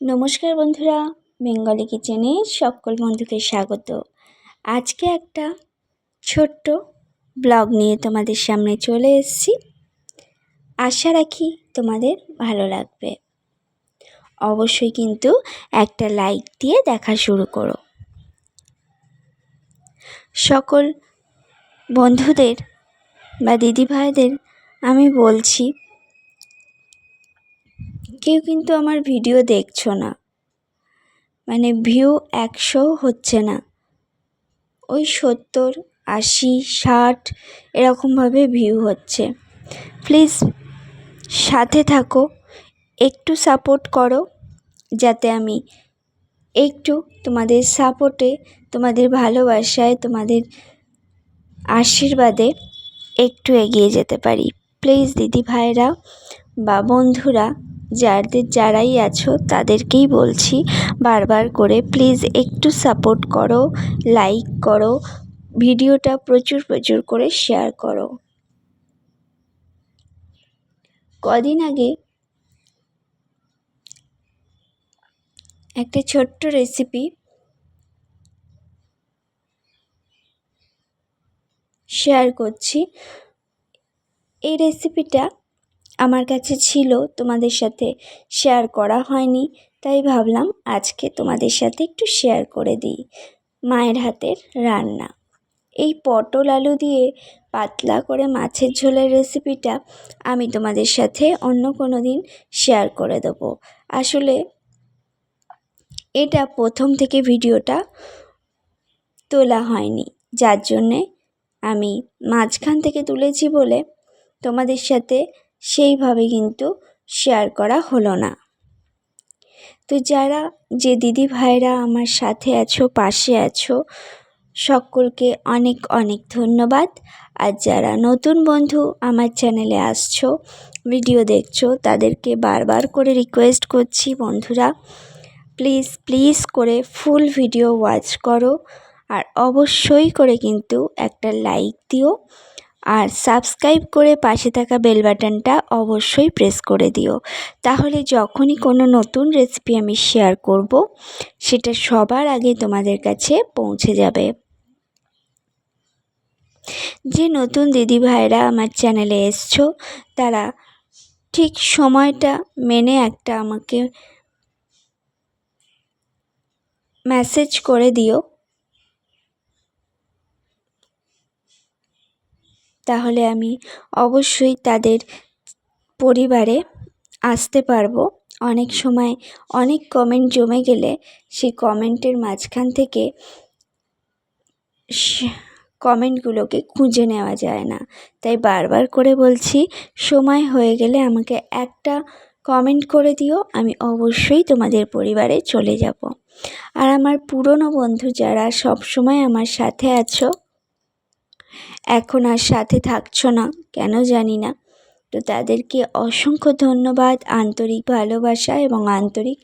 নমস্কার বন্ধুরা, বেঙ্গলি কিচেনে সকল বন্ধুকে স্বাগত। আজকে একটা ছোট্ট ব্লগ নিয়ে তোমাদের সামনে চলে এসেছি। আশা রাখি তোমাদের ভালো লাগবে। অবশ্যই কিন্তু একটা লাইক দিয়ে দেখা শুরু করো। সকল বন্ধুদের বা দিদি ভাইদের আমি বলছি কেউ কিন্তু আমার ভিডিও দেখছ না। মানে ভিউ একশো হচ্ছে না। ওই সত্তর, আশি, ষাট এরকমভাবে ভিউ হচ্ছে। প্লিজ সাথে থাকো, একটু সাপোর্ট করো, যাতে আমি একটু তোমাদের সাপোর্টে, তোমাদের ভালোবাসায়, তোমাদের আশীর্বাদে একটু এগিয়ে যেতে পারি। প্লিজ দিদি ভাইরা বা বন্ধুরা যাদের যারাই আছো, তাদেরকেই বলছি বারবার করে প্লিজ একটু সাপোর্ট করো লাইক করো, ভিডিওটা প্রচুর প্রচুর করে শেয়ার করো। কদিন আগে একটা ছোট্ট রেসিপি শেয়ার করছি। এই রেসিপিটা আমার কাছে ছিল, তোমাদের সাথে শেয়ার করা হয়নি, তাই ভাবলাম আজকে তোমাদের সাথে একটু শেয়ার করে দিই। মায়ের হাতের রান্না। এই পটল আলু দিয়ে পাতলা করে মাছের ঝোলের রেসিপিটা আমি তোমাদের সাথে অন্য কোনো দিন শেয়ার করে দেবো। আসলে এটা প্রথম থেকে ভিডিওটা তোলা হয়নি, যার জন্যে আমি মাঝখান থেকে তুলেছি বলে তোমাদের সাথে সেইভাবে কিন্তু শেয়ার করা হলো না। তো যারা, যে দিদি ভাইরা আমার সাথে আছো, পাশে আছো, সকলকে অনেক অনেক ধন্যবাদ। আর যারা নতুন বন্ধু আমার চ্যানেলে আসছো, ভিডিও দেখছ, তাদেরকে বারবার করে রিকোয়েস্ট করছি বন্ধুরা প্লিজ প্লিজ করে ফুল ভিডিও ওয়াচ করো। আর অবশ্যই করে কিন্তু একটা লাইক দিও। আর সাবস্ক্রাইব করে পাশে থাকা বেল বাটনটা অবশ্যই প্রেস করে দিও। তাহলে যখনই কোনো নতুন রেসিপি আমি শেয়ার করব, সেটা সবার আগে তোমাদের কাছে পৌঁছে যাবে। যে নতুন দিদি ভাইরা আমার চ্যানেলে এসছো, তারা ঠিক সময়টা মেনে একটা আমাকে মেসেজ করে দিও। তাহলে আমি অবশ্যই তাদের পরিবারে আসতে পারব। অনেক সময় অনেক কমেন্ট জমে গেলে সেই কমেন্টের মাঝখান থেকে কমেন্টগুলোকে খুঁজে নেওয়া যায় না। তাই বারবার করে বলছি, সময় হয়ে গেলে আমাকে একটা কমেন্ট করে দিও, আমি অবশ্যই তোমাদের পরিবারে চলে যাব। আর আমার পুরনো বন্ধু যারা সব সময় আমার সাথে আছো এখন আর সাথে থাকছো না, কেন জানি না। তো তাদেরকে অসংখ্য ধন্যবাদ, আন্তরিক ভালোবাসা এবং আন্তরিক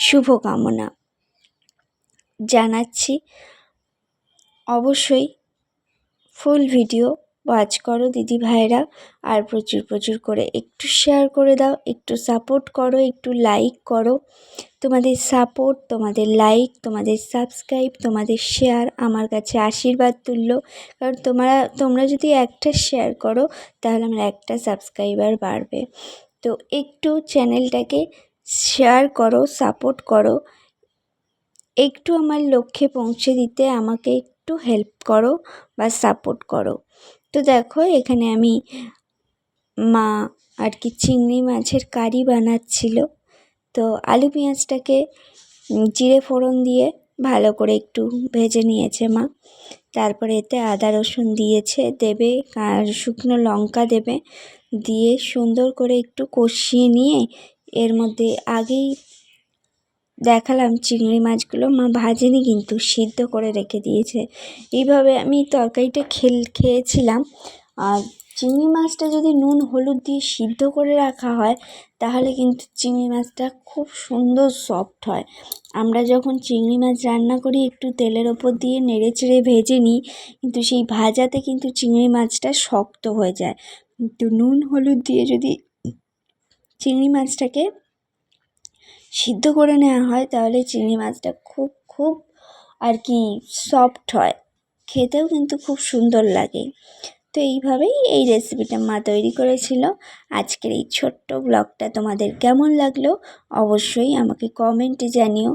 শুভকামনা। জানাচ্ছি অবশ্যই ফুল ভিডিও ওয়াচ করো দিদি ভাইরা, আর প্রচুর প্রচুর করে একটু শেয়ার করে দাও, একটু সাপোর্ট করো, একটু লাইক করো। তোমাদের সাপোর্ট তোমাদের লাইক তোমাদের সাবস্ক্রাইব তোমাদের শেয়ার আমার কাছে আশীর্বাদ তুল্য। কারণ তোমরা তোমরা যদি একটা শেয়ার করো, তাহলে আমার একটা সাবস্ক্রাইবার বাড়বে। তো একটু চ্যানেলটাকে শেয়ার করো সাপোর্ট করো। একটু আমার লক্ষ্যে পৌঁছে দিতে আমাকে একটু হেল্প করো বা সাপোর্ট করো। তো দেখো, এখানে আমি মা আর কি চিংড়ি মাছের কারি বানাচ্ছিল। তো আলু পেঁয়াজটাকে জিরে ফোড়ন দিয়ে ভালো করে একটু ভেজে নিয়েছে মা। তারপরে এতে আদা রসুন দিয়েছে, দেবে আর শুকনো লঙ্কা দেবে। দিয়ে সুন্দর করে একটু কষিয়ে নিয়ে এর মধ্যে আগেই দেখালাম চিংড়ি মাছগুলো, মা ভাজেনি কিন্তু সিদ্ধ করে রেখে দিয়েছে। এইভাবে আমি তরকারিটা খেল, খেয়েছিলাম। আর চিংড়ি মাছটা যদি নুন, হলুদ দিয়ে সিদ্ধ করে রাখা হয়, তাহলে কিন্তু চিংড়ি মাছটা খুব সুন্দর সফট হয়। আমরা যখন চিংড়ি মাছ রান্না করি, একটু তেলের ওপর দিয়ে নেড়ে চেড়ে ভেজে নিই, কিন্তু সেই ভাজাতে কিন্তু চিংড়ি মাছটা শক্ত হয়ে যায়। কিন্তু নুন, হলুদ দিয়ে যদি চিংড়ি মাছটাকে সিদ্ধ করে নেওয়া হয়, তাহলে চিংড়ি মাছটা খুব খুব আর কি সফট হয়। খেতেও কিন্তু খুব সুন্দর লাগে। তো এইভাবেই এই রেসিপিটা মা তৈরি করেছিল। আজকের এই ছোট্ট ব্লগটা তোমাদের কেমন লাগল অবশ্যই আমাকে কমেন্টে জানিও।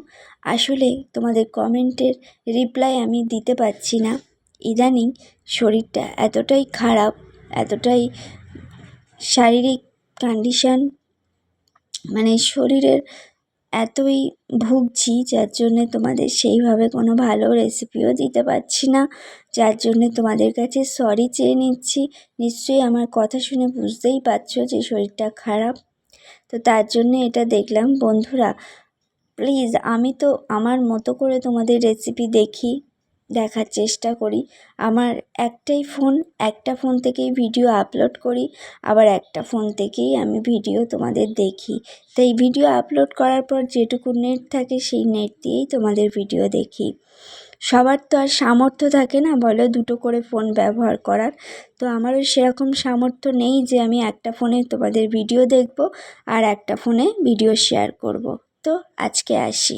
আসলে তোমাদের কমেন্টের রিপ্লাই আমি দিতে পারছি না। ইদানিং শরীরটা এতটাই খারাপ, এতটাই শারীরিক কন্ডিশন মানে শরীরের এতই ভুগছি, যার জন্যে তোমাদের সেইভাবে কোনো ভালো রেসিপিও দিতে পারছি না। যার জন্যে তোমাদের কাছে সরি চেয়ে নিচ্ছি। নিশ্চয়ই আমার কথা শুনে বুঝতেই পারছ যে শরীরটা খারাপ। তো তার জন্য এটা দেখলাম। বন্ধুরা প্লিজ আমি তো আমার মতো করে তোমাদের রেসিপি দেখি। দেখার চেষ্টা করি। আমার একটাই ফোন, একটা ফোন থেকেই ভিডিও আপলোড করি, আবার একটা ফোন থেকেই আমি ভিডিও তোমাদের দেখি। তো এই ভিডিও আপলোড করার পর যেটুকু নেট থাকে সেই নেট দিয়েই তোমাদের ভিডিও দেখি। সবার তো আর সামর্থ্য থাকে না বলো দুটো করে ফোন ব্যবহার করার। তো আমারও সেরকম সামর্থ্য নেই যে আমি একটা ফোনে তোমাদের ভিডিও দেখব আর একটা ফোনে ভিডিও শেয়ার করব। তো আজকে আসি।